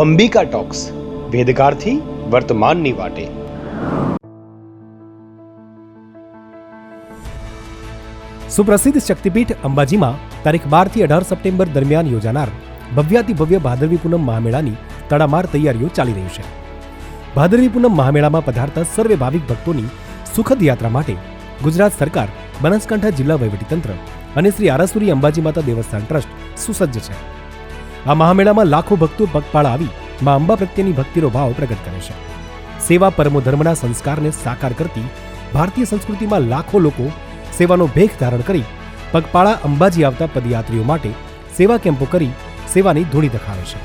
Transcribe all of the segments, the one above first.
Ambika talks વેદકાળથી વર્તમાનની વાટે. સુપ્રસિદ્ધ શક્તિપીઠ અંબાજીમાં તારીખ બારથી અઢાર સપ્ટેમ્બર દરમિયાન યોજાનાર ભવ્યાતિ ભવ્ય ભાદરવી પૂનમ મહામેળાની તડામાર તૈયારીઓ ચાલી રહી છે. ભાદરવી પૂનમ મહામેળામાં પધારતા સર્વે ભાવિક ભક્તોની સુખદ યાત્રા માટે ગુજરાત સરકાર, બનાસકાંઠા જિલ્લા વહીવટીતંત્ર અને શ્રી આરાસુરી અંબાજી માતા દેવસ્થાન ટ્રસ્ટ સુસજ્જ છે. આ મહામેળામાં લાખો ભક્તો પગપાળા આવી મા અંબા પ્રત્યેની ભક્તિનો ભાવ પ્રગટ કરે છે. સેવા પરમો ધર્મના સંસ્કારને સાકાર કરતી ભારતીય સંસ્કૃતિમાં લાખો લોકો સેવાનો ભેખ ધારણ કરી પગપાળા અંબાજી આવતા પદયાત્રીઓ માટે સેવા કેમ્પો કરી સેવાની ધૂણી દખાવે છે.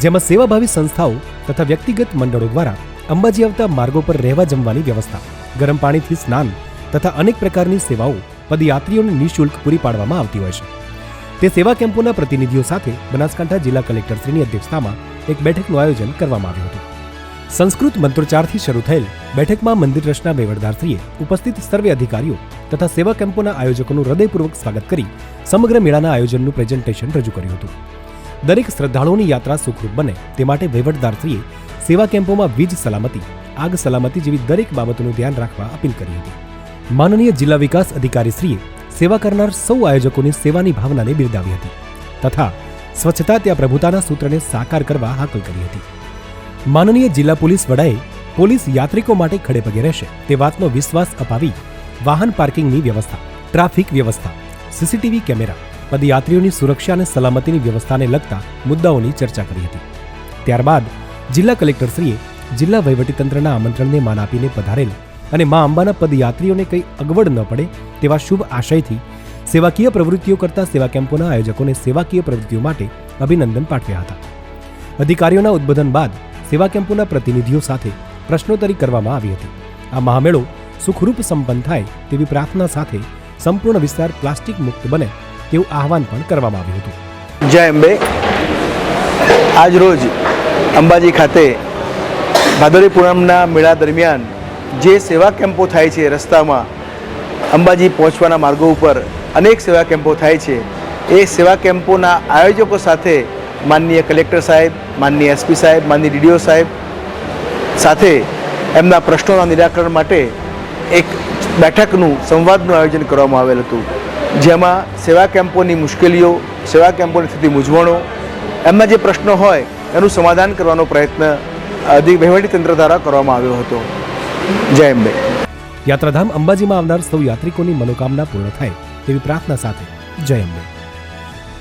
જેમાં સેવાભાવી સંસ્થાઓ તથા વ્યક્તિગત મંડળો દ્વારા અંબાજી આવતા માર્ગો પર રહેવા જમવાની વ્યવસ્થા, ગરમ પાણીથી સ્નાન તથા અનેક પ્રકારની સેવાઓ પદયાત્રીઓને નિઃશુલ્ક પૂરી પાડવામાં આવતી હોય છે. તે સેવા કેમ્પોના પ્રતિનિધિઓ સાથે બનાસકાંઠા જિલ્લા કલેક્ટરશ્રીની અધ્યક્ષતામાં એક બેઠકનું આયોજન કરવામાં આવ્યું હતું. સંસ્કૃત મંત્રોચ્ચારથી શરૂ થયેલ બેઠકમાં મંદિર ટ્રસ્ટના વહીવટદારશ્રીએ ઉપસ્થિત સર્વે અધિકારીઓ તથા સેવા કેમ્પોના આયોજકોનું હૃદયપૂર્વક સ્વાગત કરી સમગ્ર મેળાના આયોજનનું પ્રેઝન્ટેશન રજૂ કર્યું હતું. દરેક શ્રદ્ધાળુઓની યાત્રા સુખરૂપ બને તે માટે વહીવટદારશ્રીએ સેવા કેમ્પોમાં વીજ સલામતી, આગ સલામતી જેવી દરેક બાબતોનું ધ્યાન રાખવા અપીલ કરી હતી. માનનીય જિલ્લા વિકાસ અધિકારીશ્રીએ સેવા કરનાર સૌ આયોજકોની સેવાની ભાવનાને બિરદાવી હતી તથા સ્વચ્છતા ત્યાં પ્રભુતાના સૂત્રને સાકાર કરવા હાકલ કરી હતી. માનનીય જિલ્લા પોલીસ વડાએ પોલીસ યાત્રિકો માટે ખડેપગે રહેશે તે વાતનો વિશ્વાસ અપાવી વાહન પાર્કિંગની વ્યવસ્થા, ટ્રાફિક વ્યવસ્થા, સીસીટીવી કેમેરા, પદયાત્રીઓની સુરક્ષા અને સલામતીની વ્યવસ્થાને લગતા મુદ્દાઓની ચર્ચા કરી હતી. ત્યારબાદ જિલ્લા કલેક્ટરશ્રીએ જિલ્લા વહીવટીતંત્રના આમંત્રણને માન આપીને પધારેલ અને મા અંબાના પદયાત્રીઓને કંઈ અગવડ ન પડે તેવા શુભ આશયથી સેવાકીય પ્રવૃત્તિઓ કરતા સેવા કેમ્પોના આયોજકોને સેવાકીય પ્રવૃત્તિઓ માટે અભિનંદન પાઠવ્યા હતા. અધિકારીઓના ઉદ્બોધન બાદ સેવા કેમ્પોના પ્રતિનિધિઓ સાથે પ્રશ્નોત્તરી કરવામાં આવી હતી. આ મહામેળો સુખરૂપ સંપન્ન થાય તેવી પ્રાર્થના સાથે સંપૂર્ણ વિસ્તાર પ્લાસ્ટિક મુક્ત બને તેવું આહવાન પણ કરવામાં આવ્યું હતું. જય અંબે. આજ રોજ અંબાજી ખાતે ભાદરવી પૂનમના મેળા દરમિયાન જે સેવા કેમ્પો થાય છે રસ્તામાં, અંબાજી પહોંચવાના માર્ગો ઉપર અનેક સેવા કેમ્પો થાય છે. એ સેવા કેમ્પોના આયોજકો સાથે માનનીય કલેક્ટર સાહેબ, માનનીય એસપી સાહેબ, માનનીય ડીડીઓ સાહેબ સાથે એમના પ્રશ્નોના નિરાકરણ માટે એક બેઠકનું, સંવાદનું આયોજન કરવામાં આવેલ હતું. જેમાં સેવા કેમ્પોની મુશ્કેલીઓ, સેવા કેમ્પોની થતી મૂંઝવણો, એમના જે પ્રશ્નો હોય એનું સમાધાન કરવાનો પ્રયત્ન વહીવટીતંત્ર દ્વારા કરવામાં આવ્યો હતો. જય અંબે. યાત્રાધામ અંબાજીમાં આવનાર સૌ યાત્રિકોની મનોકામના પૂર્ણ થાય તેવી પ્રાર્થના સાથે જય અંબે.